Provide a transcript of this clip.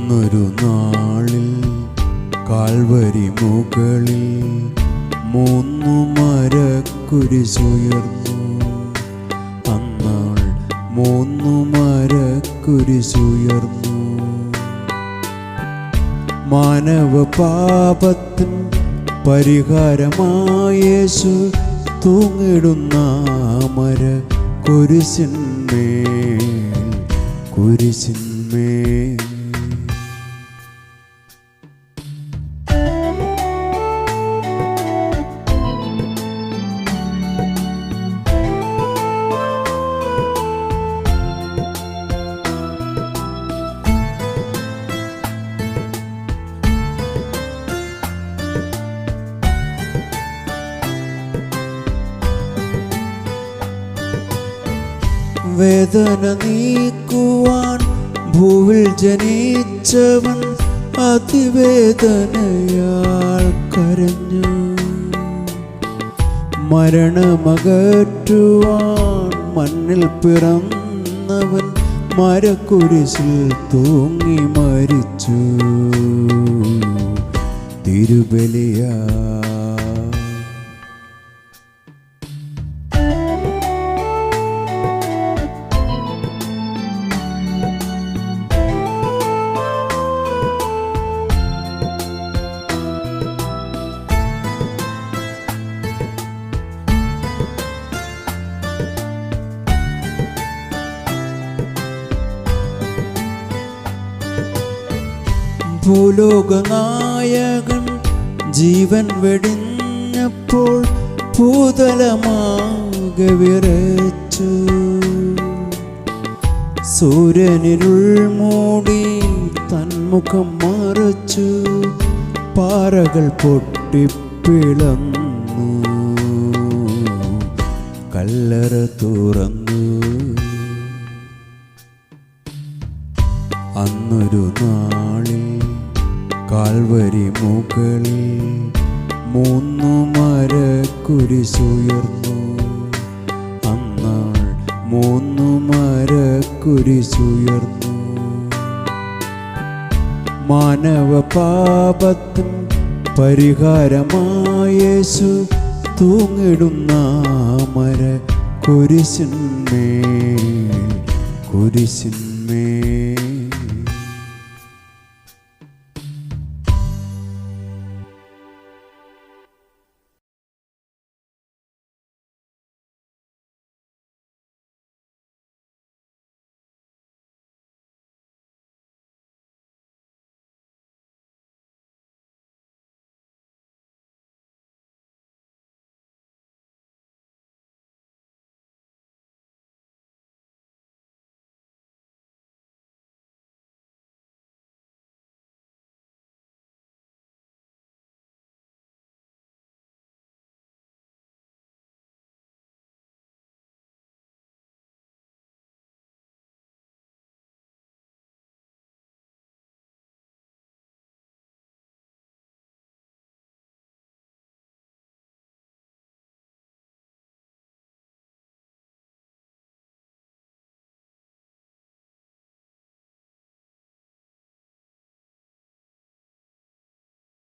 അന്നൊരു നാളിൽ കാൽവരി മുകളിൽ മൂന്നു മരക്കുരിശുയർന്നു. അന്നാൾ മൂന്നു മരക്കുരിശുയർന്നു. മാനവ പാപത്തിൻ പരിഹാരമായേശു തൂങ്ങിടുന്ന മര കുരിശിന്മേൽ കുരിശിന്മേൽ വേദന നീക്കുവാൻ ഭൂവിൽ ജനിച്ചവൻ അതിവേദനയാൽ കരഞ്ഞു. മരണമകറ്റുവാൻ മണ്ണിൽ പിറന്നവൻ മരക്കുരിശിൽ തൂങ്ങി മരിച്ചു. തിരുബലിയാ ഭൂലോകനായകൻ ജീവൻ വെടിഞ്ഞപ്പോൾ ഭൂതലമാകെ വിറച്ചു. സൂര്യനിരുൾ മൂടി തന്മുഖം മറച്ചു. പാറകൾ പൊട്ടിപ്പിളന്നു കല്ലറ തുറന്നു. അന്നൊരു നാളിൽ കാൽവരി മുകളിൽ മൂന്നു മരക്കുരിശുയർന്നു. അന്നാൾ മൂന്നു മരക്കുരിശുയർന്നു. മാനവ പാപത്തിൻ പരിഹാരമായേശു തൂങ്ങിടുന്ന മര കുരിശിന്മേൽ കുരിശിന്മേൽ